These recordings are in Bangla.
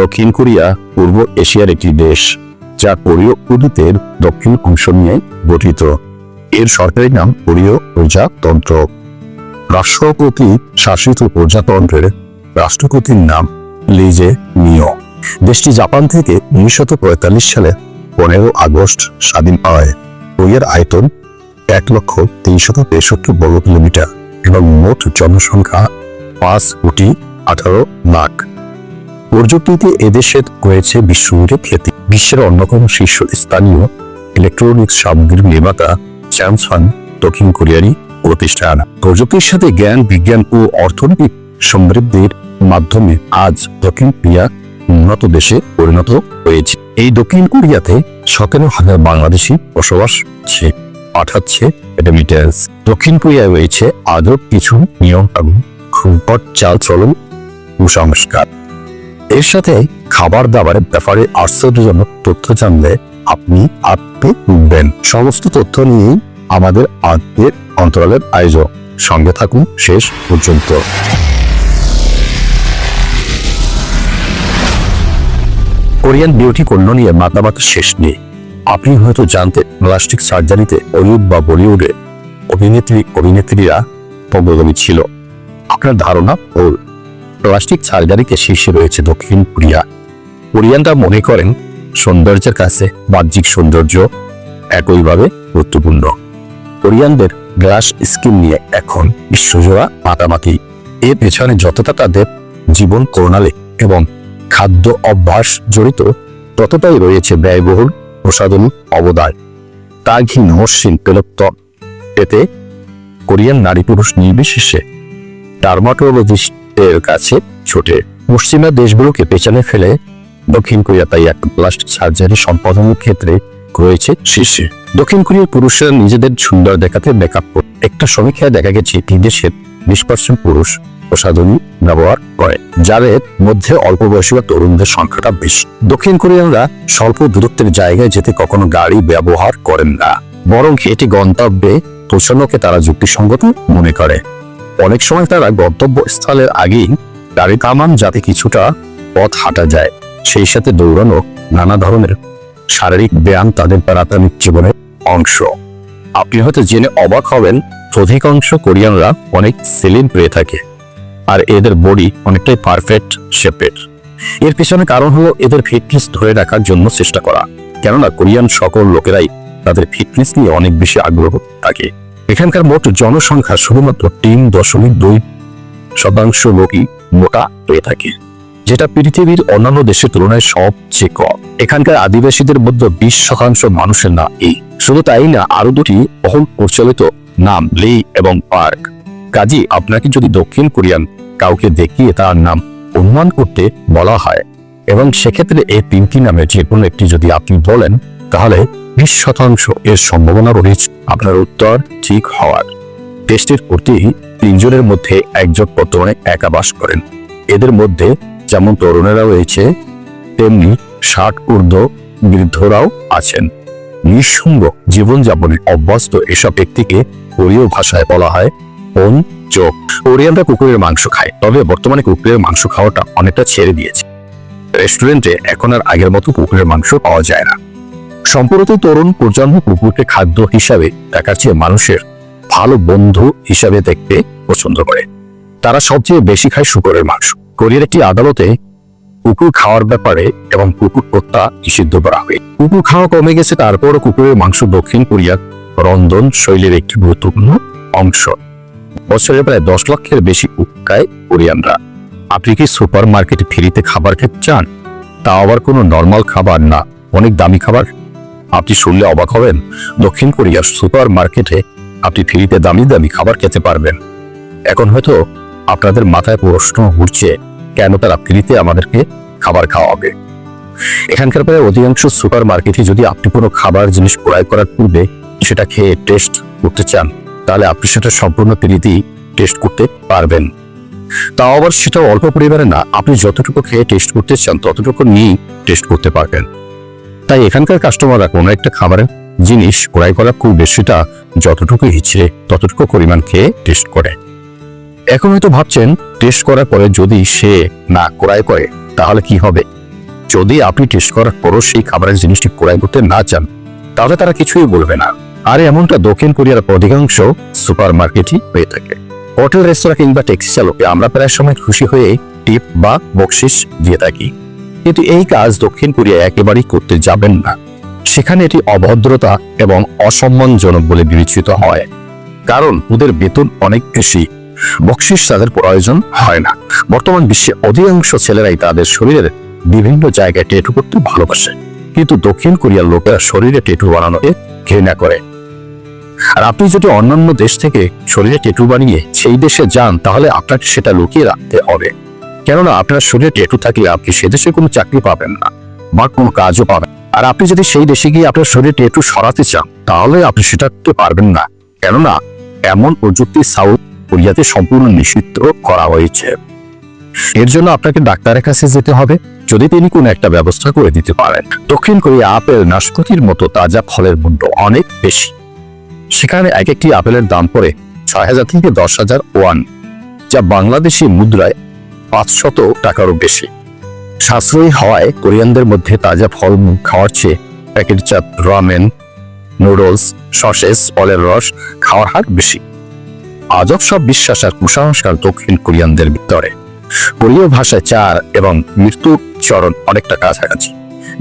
দক্ষিণ কোরিয়া, পূর্ব এশিয়ার একটি দেশ, যা কোরীয় উদ্ভিদের দক্ষিণ অংশ নিয়ে গঠিত। এর সরকারি নাম কোরীয় প্রজাতন্ত্র। রাষ্ট্রপতি শাসিত প্রজাতন্ত্রের রাষ্ট্রপতির নাম লিজে মিও। দেশটি জাপান থেকে উনিশশো পঁয়তাল্লিশ সালে পনেরো আগস্ট স্বাধীন হয়। কোরিয়ার আয়তন এক লক্ষ তিনশত তেষট্টি বর্গ কিলোমিটার এবং মোট জনসংখ্যা পাঁচ কোটি আঠারো লাখ। প্রযুক্তিতে এদেশের রয়েছে বিশ্বজুড়ে খ্যাতি। বিশ্বের অন্যতম শীর্ষস্থানীয় ইলেকট্রনিক্স সামগ্রীর নির্মাতা স্যামসাং দক্ষিণ কোরিয়ারই প্রতিষ্ঠান প্রযুক্তির সাথে জ্ঞান, বিজ্ঞান ও অর্থনৈতিক সমৃদ্ধির মাধ্যমে আজ দক্ষিণ কোরিয়া উন্নত দেশে পরিণত হয়েছে। এই দক্ষিণ কোরিয়াতে সতেরো হাজার বাংলাদেশি বসবাস করছে, পাঠাচ্ছে রেমিটেন্স দক্ষিণ কোরিয়ায় রয়েছে আজও কিছু নিয়ম কানুন খুবট চাল চলন কুসংস্কার। এর সাথে খাবার দাবারের ব্যাপারে আশ্চর্যজনক তথ্য জানলে আপনি আত্মে উঠবেন। সমস্ত তথ্য নিয়েই আমাদের আত্মের অন্তরালের আয়োজন। সঙ্গে থাকুন শেষ পর্যন্ত। কোরিয়ান বিউটি পণ্য নিয়ে মাতামাতা শেষ নেই। আপনি হয়তো জানতেন প্লাস্টিক সার্জারিতে হলিউড বা বলিউডে অভিনেত্রী অভিনেত্রীরা অগ্রগামী ছিল। আপনার ধারণা ও প্লাস্টিক সার্জারিতে শীর্ষে রয়েছে দক্ষিণ কোরিয়া। কোরিয়ানরা মনে করেন, সৌন্দর্যের কাছে বাহ্যিক সৌন্দর্য একইভাবে গুরুত্বপূর্ণ। কোরিয়ানদের গ্লাস স্কিন নিয়ে এখন বিশ্বজোড়া মাতামাতি। এর পেছনে যতটা তাদের জীবন প্রণালী এবং খাদ্য অভ্যাস জড়িত, ততটাই রয়েছে ব্যয়বহুল প্রসাধনী অবদান। তাঘি মসৃণ পেলত্ব এতে কোরিয়ান নারী পুরুষ নির্বিশেষে ডার্মাটোলজিস্টের কাছে ছোটে। পশ্চিমা দেশগুলোকে পেছনে ফেলে দক্ষিণ কোরিয়া তাই এক প্লাস্টিক সার্জারি সম্পাদনের ক্ষেত্রে রয়েছে শীর্ষে। দক্ষিণ কোরিয়ার পুরুষরা নিজেদের সুন্দর দেখাতে মেকআপ একটা সমীক্ষায় দেখা গেছে এই দেশের বিশ পার্সেন্ট পুরুষ প্রসাধনী ব্যবহার করে, যাদের মধ্যে অল্প বয়সী বা তরুণদের সংখ্যাটা বেশি। দক্ষিণ কোরিয়ানরা স্বল্প দূরত্বের জায়গায় যেতে কখনো গাড়ি ব্যবহার করেন না, বরং এটি গন্তব্যে পৌঁছানোকে তারা যুক্তিসঙ্গত মনে করে। অনেক সময় তারা গন্তব্যস্থলের আগেই গাড়ি থামান যাতে কিছুটা পথ হাঁটা যায়। সেই সাথে দৌড়ানো নানা ধরনের শারীরিক ব্যায়াম তাদের প্রাথমিক জীবনের অংশ। আপনি হয়তো জেনে অবাক হবেন, অধিকাংশ কোরিয়ানরা অনেক সেলিন পেয়ে থাকে আর এদের বডি অনেকটাই পারফেক্ট শেপের। এর পেছনে কারণ হলো এদের ফিটনেস ধরে রাখার জন্য চেষ্টা করা। কেননা কোরিয়ান সকল লোকেরাই তাদের ফিটনেস নিয়ে অনেক বেশি আগ্রহ থাকে। এখানকার মোট জনসংখ্যা শুধুমাত্র তিন দশমিক দুই শতাংশ লোকই মোটা হয়ে থাকে, যেটা পৃথিবীর অন্যান্য দেশের তুলনায় সবচেয়ে কম। এখানকার আদিবাসীদের মধ্যে বিশ শতাংশ মানুষের নাম এই। শুধু তাই না আরও দুটি বহুল প্রচলিত নাম লি এবং পার্ক। কাজী আপনাকে যদি দক্ষিণ কোরিয়ান কাউকে দেখিয়ে তার নাম অনুমান করতে বলা হয়, এবং সেক্ষেত্রে এই তিনটি নামে যে কোনো একটি যদি আপনি বলেন তাহলে বিশ শতাংশ এর সম্ভাবনা রয়েছে আপনার উত্তর ঠিক হওয়ার। দেশটির প্রতি তিনজনের মধ্যে একজন বর্তমানে একা বাস করেন। এদের মধ্যে যেমন তরুণেরা রয়েছে, তেমনি ষাট ঊর্ধ্ব বৃদ্ধরাও আছেন। নিঃসঙ্গ জীবনযাপনে অভ্যস্ত এসব ব্যক্তিকে কোরীয় ভাষায় বলা হয় কোন চোখ। কোরিয়ানরা কুকুরের মাংস খায়, তবে বর্তমানে কুকুরের মাংস খাওয়াটা অনেকটা ছেড়ে দিয়েছে। রেস্টুরেন্টে এখন আর আগের মতো কুকুরের মাংস পাওয়া যায় না। সম্প্রতি তরুণ প্রজন্ম কুকুরকে খাদ্য হিসাবে দেখার চেয়ে মানুষের ভালো বন্ধু হিসাবে দেখতে পছন্দ করে। তারা সবচেয়ে বেশি খায় শুকরের মাংস। কোরিয়ার একটি আদালতে কুকুর খাওয়ার ব্যাপারে এবং কুকুর হত্যা নিষিদ্ধ করা হবে কুকুর খাওয়া কমে গেছে তারপরও কুকুরের মাংস দক্ষিণ কোরিয়ার রন্ধন শৈলীর একটি গুরুত্বপূর্ণ অংশ। বছরে প্রায় দশ লক্ষের বেশি কুকুর কোরিয়ানরা। আপনি কি সুপার মার্কেটে ফ্রিতে খাবার খেতে চান? তা আবার কোনো নর্মাল খাবার না, অনেক দামি খাবার? আপনি শুনলে অবাক হবেন। দক্ষিণ কোরিয়ার সুপার মার্কেটে আপনি ফ্রিতে দামি দামি খাবার খেতে পারবেন। এখন হয়তো আপনাদের মাথায় প্রশ্ন ঘুরছে কেন তারা ফ্রিতে আমাদেরকে খাবার খাওয়াবে? এখানকার প্রায় অধিকাংশ সুপার মার্কেটে যদি আপনি কোনো খাবার জিনিস ক্রয় করার পূর্বে সেটা খেয়ে টেস্ট করতে চান, তাহলে আপনি সেটা সম্পূর্ণ ফ্রিতেই টেস্ট করতে পারবেন। তাও আবার সেটা অল্প পরিমাণে না, আপনি যতটুকু খেয়ে টেস্ট করতে চান, ততটুকু নিয়েই টেস্ট করতে পারবেন। তাই এখানকার কাস্টমাররা কোনো একটা খাবারের জিনিস ক্রয় করার খুব বেশিটা যতটুকু ইচ্ছে ততটুকু পরিমাণ খেয়ে টেস্ট করে। এখন হয়তো ভাবছেন টেস্ট করার পরে যদি সে না ক্রয় করে, তাহলে কি হবে? যদি আপনি টেস্ট করার পরও সেই খাবারের জিনিসটি ক্রয় করতে না চান, তাহলে তারা কিছুই বলবে না। আর এমনটা দক্ষিণ কোরিয়ার অধিকাংশ সুপার মার্কেটই হয়ে থাকে। হোটেল, রেস্তোরাঁ কিংবা ট্যাক্সি চালকে আমরা প্রায় সময় খুশি হয়ে টিপ বা বকশিস দিয়ে থাকি। কিন্তু এই কাজ দক্ষিণ কোরিয়া একেবারেই করতে যাবেন না। সেখানে এটি অভদ্রতা এবং অসম্মানজনক বলে বিবেচিত হয়। কারণ ওদের বেতন অনেক বেশি। বকশিস তাদের প্রয়োজন হয় না। বর্তমান বিশ্বে অধিকাংশ ছেলেরাই তাদের শরীরের বিভিন্ন জায়গায় টেটু করতে ভালোবাসে। কিন্তু দক্ষিণ কোরিয়ার লোকেরা শরীরে টেটু বানানোকে ঘৃণা করে। আর আপনি যদি অন্যান্য দেশ থেকে শরীরে টেটু বানিয়ে সেই দেশে যান, তাহলে আপনাকে সেটা লুকিয়ে রাখতে হবে। কেননা আপনার শরীরে টেটু থাকলে আপনি সে দেশে কোনো চাকরি পাবেন না, বা কোনো কাজও পাবেন আর আপনি যদি সেই দেশে গিয়ে আপনার শরীরে টেটু সরাতে চান, তাহলে আপনি সেটা করতে পারবেন না। কেননা এমন প্রযুক্তি সাউথ কোরিয়াতে সম্পূর্ণ নিষিদ্ধ করা হয়েছে। এর জন্য আপনাকে ডাক্তারের কাছে যেতে হবে। যদি তিনি কোনো একটা ব্যবস্থা করে দিতে পারেন। দক্ষিণ কোরিয়া আপেল নাশপাতির মতো তাজা ফলের মূল্য অনেক বেশি। সেখানে এক একটি আপেলের দাম পড়ে ছয় হাজার থেকে দশ হাজার ওয়ান, যা বাংলাদেশি মুদ্রায় পাঁচশত টাকারও বেশি। সাশ্রয়ী হওয়ায় কোরিয়ানদের মধ্যে তাজা ফল খাওয়ার চেয়ে প্যাকেটজাত রামেন, নুডলস, সসেস, ফলের রস খাওয়ার হার বেশি। আজব সব বিশ্বাস আর কুসংস্কার দক্ষিণ কোরিয়ানদের ভিতরে। কোরীয় ভাষায় চার এবং মৃত্যুর চরণ অনেকটা কাছাকাছি।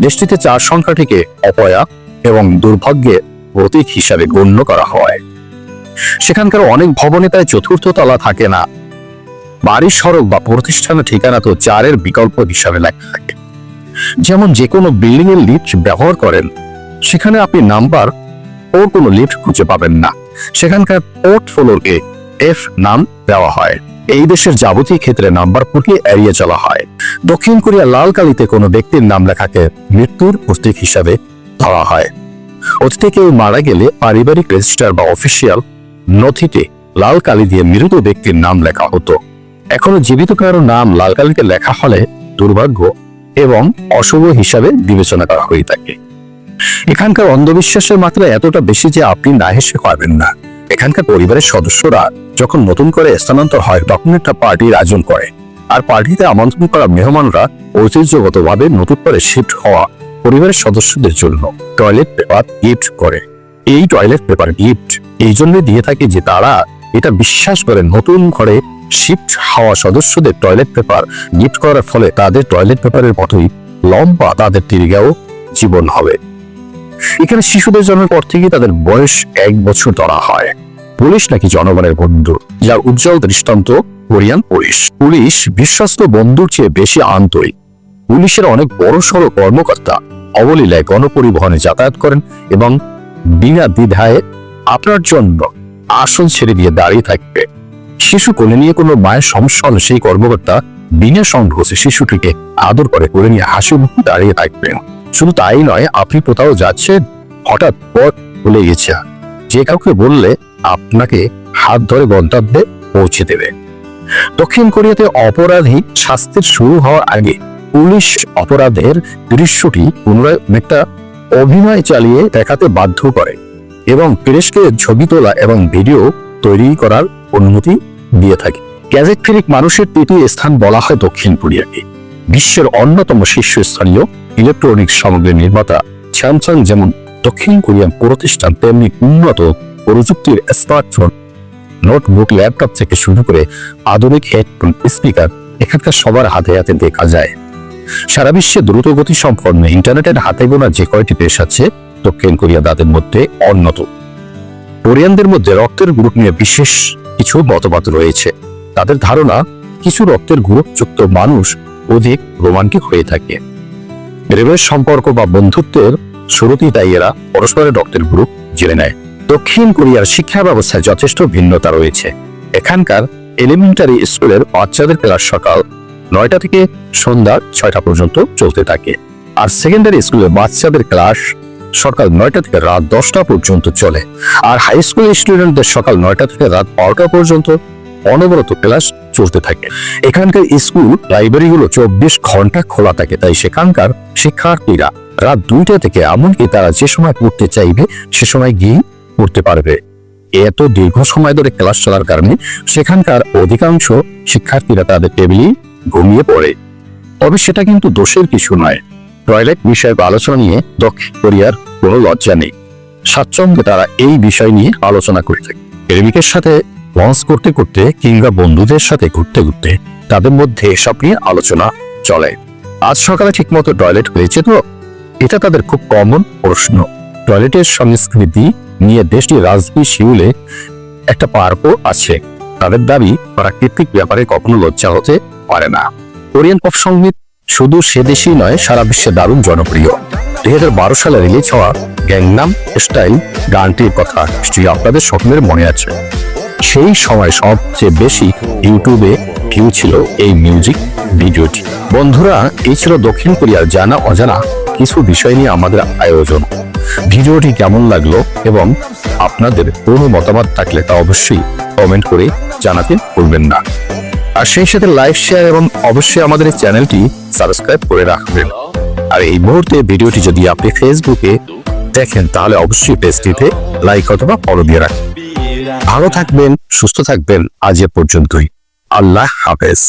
দেশটিতে চার সংখ্যাটিকে অপয়া এবং দুর্ভাগ্যের প্রতীক হিসাবে গণ্য করা হয়। সেখানকার অনেক ভবনে তাই চতুর্থ তলা থাকে না। বাড়ির সড়ক বা প্রতিষ্ঠানের ঠিকানা তো চারের বিকল্প হিসাবে লেখা থাকে। যেমন যে কোনো বিল্ডিং এর লিফট ব্যবহার করেন, সেখানে আপনি নাম্বার ও কোনো লিফট খুঁজে পাবেন না। সেখানকার পোর্ট ফ্লোরকে এফ নাম দেওয়া হয়। এই দেশের যাবতীয় ক্ষেত্রে নাম্বার ফুটকে এড়িয়ে চলা হয়। দক্ষিণ কোরিয়া লাল কালিতে কোনো ব্যক্তির নাম লেখাকে মৃত্যুর প্রতীক হিসাবে ধরা হয়। অতীতে কেউ মারা গেলে পারিবারিক রেজিস্টার বা অফিসিয়াল নথিতে লাল কালি দিয়ে মৃত ব্যক্তির নাম লেখা হতো। এখনও জীবিত কারও নাম লাল কালিতে লেখা হলে দুর্ভাগ্য এবং অশুভ হিসাবে বিবেচনা করা হয়ে থাকে। এখানকার অন্ধবিশ্বাসের মাত্রা এতটা বেশি যে আপনি না হেসে পারবেন না। এখানকার পরিবারের সদস্যরা যখন নতুন করে স্থানান্তর হয়, তখন একটা পার্টির আয়োজন করে। আর পার্টিতে আমন্ত্রণ করা মেহমানরা ঐতিহ্যগতভাবে নতুন করে শিফট হওয়া পরিবারের সদস্যদের জন্য টয়লেট পেপার গিফট করে। এই টয়লেট পেপার গিফট এই জন্য দিয়ে থাকে যে তারা এটা বিশ্বাস করে নতুন ঘরে শিফট হওয়া সদস্যদের টয়লেট পেপার গিফট করার ফলে তাদের টয়লেট পেপারের মতোই লম্বা তাদের দীর্ঘাও জীবন হবে। এখানে শিশুদের জন্মের পর থেকেই তাদের বয়স এক বছর ধরা হয়। পুলিশ নাকি জনগণের বন্ধু, যার উজ্জ্বল দৃষ্টান্ত কোরিয়ান পুলিশ। পুলিশ বিশ্বস্ত বন্ধুর চেয়ে বেশি আন্তরিক। পুলিশের অনেক বড় সড়ো কর্মকর্তা অবলীলায় গণপরিবহনে যাতায়াত করেন এবং বিনা দ্বিধায় আপনার জন্য আসন ছেড়ে দিয়ে দাঁড়িয়ে থাকবে। শিশু কোলে নিয়ে কোনো মায়ের সমস্যা হলে সেই কর্মকর্তা বিনা সংঘোষে শিশুটিকে আদর করে কোলে নিয়ে হাসি মুখে দাঁড়িয়ে থাকবেন। শুধু তাই নয় আপনি কোথাও যাচ্ছেন হঠাৎ পথ ভুলে গেছে। যে কাউকে বললে আপনাকে হাত ধরে গন্তব্যে পৌঁছে দেবে। দক্ষিণ কোরিয়াতে অপরাধী শাস্তির শুরু হওয়ার আগে পুলিশ অপরাধের দৃশ্যটি পুনরায় অনেকটা অভিনয় চালিয়ে দেখাতে বাধ্য করে এবং প্রেসকে ছবি তোলা এবং ভিডিও তৈরি করার অনুমতি দিয়ে থাকে। গ্যাজেট ফিরিক মানুষের তৃতীয় স্থান বলা হয় দক্ষিণ কোরিয়াকে। বিশ্বের অন্যতম শীর্ষস্থানীয় ইলেকট্রনিক্স সামগ্রী নির্মাতা স্যামসাং যেমন দক্ষিণ কোরিয়ান প্রতিষ্ঠান, তেমনি উন্নত প্রযুক্তির স্মার্টফোন, নোটবুক, ল্যাপটপ থেকে শুরু করে আধুনিক হেডফোন, স্পিকার এখানকার সবার হাতে হাতে দেখা যায়। সারা বিশ্বে দ্রুত গতি সম্পন্ন ইন্টারনেটের হাতে গোনা যে কয়টি দেশ আছে, দক্ষিণ কোরিয়া তাদের মধ্যে অন্যতম। কোরিয়ানদের মধ্যে রক্তের গ্রুপ নিয়ে বিশেষ কিছু মতবাদ রয়েছে। তাদের ধারণা, কিছু রক্তের গ্রুপযুক্ত মানুষ অধিক রোমান্টিক হয়ে থাকে। প্রেমের সম্পর্ক বা বন্ধুত্বের শুরুতেই তাই এরা পরস্পরের রক্তের গ্রুপ জেনে নেয়। দক্ষিণ কোরিয়ার শিক্ষা ব্যবস্থায় যথেষ্ট ভিন্নতা রয়েছে। এখানকার এলিমেন্টারি স্কুলের বাচ্চাদের ক্লাস সকাল নয়টা থেকে সন্ধ্যা ছয়টা পর্যন্ত চলতে থাকে। আর সেকেন্ডারি স্কুলের বাচ্চাদের ক্লাস সকাল নয়টা থেকে রাত দশটা পর্যন্ত চলে। আর হাই স্কুলের স্টুডেন্টদের সকাল নয়টা থেকে রাত বারোটা পর্যন্ত অনবরত ক্লাস চলতে থাকে। এখানকার স্কুল লাইব্রেরিগুলো চব্বিশ ঘণ্টা খোলা থাকে, তাই সেখানকার শিক্ষার্থীরা রাত দুইটা থেকে এমনকি তারা যে সময় পড়তে চাইবে, সে সময় গিয়ে পড়তে পারবে। এত দীর্ঘ সময় ধরে ক্লাস চলার কারণে সেখানকার অধিকাংশ শিক্ষার্থীরা তাদের টেবিলে ঘুমিয়ে পড়ে। তবে সেটা কিন্তু দোষের কিছু নয়। টয়লেট বিষয়ে আলোচনা নিয়ে দক্ষিণ কোরিয়ার কোনো লজ্জা নেই। স্বাচ্ছন্দ্যে তারা এই বিষয় নিয়ে আলোচনা করে থাকে। প্রেমিকের সাথে লঞ্চ করতে করতে কিংবা বন্ধুদের সাথে ঘুরতে ঘুরতে তাদের মধ্যে এসব নিয়ে আলোচনা চলে। আজ সকালে ঠিকমতো টয়লেট হয়েছে তো? এটা তাদের খুব কমন প্রশ্ন। টয়লেটের সংস্কৃতি নিয়ে দেশটির রাজনীতি শিউলে একটা পার্কও আছে। তাদের দাবি প্রাকৃতিক ব্যাপারে কখনো লজ্জা হতে পারে না। কোরিয়ান পপ সংগীত শুধু সে দেশেই নয়, সারা বিশ্বে দারুণ জনপ্রিয়। দুই হাজার বারো সালে রিলিজ হওয়া গ্যাংনাম স্টাইল গানটির কথা নিশ্চয়ই আপনাদের সকলের মনে আছে। সেই সময় সবচেয়ে বেশি ইউটিউবে ভিউ ছিল এই মিউজিক ভিডিওটি বন্ধুরা, এই ছিল দক্ষিণ কোরিয়ার জানা অজানা কিছু বিষয় নিয়ে আমাদের আয়োজন। ভিডিওটি কেমন লাগল এবং আপনাদের কোনো মতামত থাকলে তা অবশ্যই কমেন্ট করে জানাতে ভুলবেন না। আর সেই সাথে লাইক শেয়ার এবং অবশ্যই আমাদের এই চ্যানেলটি সাবস্ক্রাইব করে রাখবেন। আর এই মুহূর্তে ভিডিওটি যদি আপনি ফেসবুকে দেখেন, তাহলে অবশ্যই পেজটিতে লাইক অথবা ফলো দিয়ে রাখবেন ভালো থাকবেন, সুস্থ থাকবেন, আজ এ পর্যন্তই। আল্লাহ হাফেজ।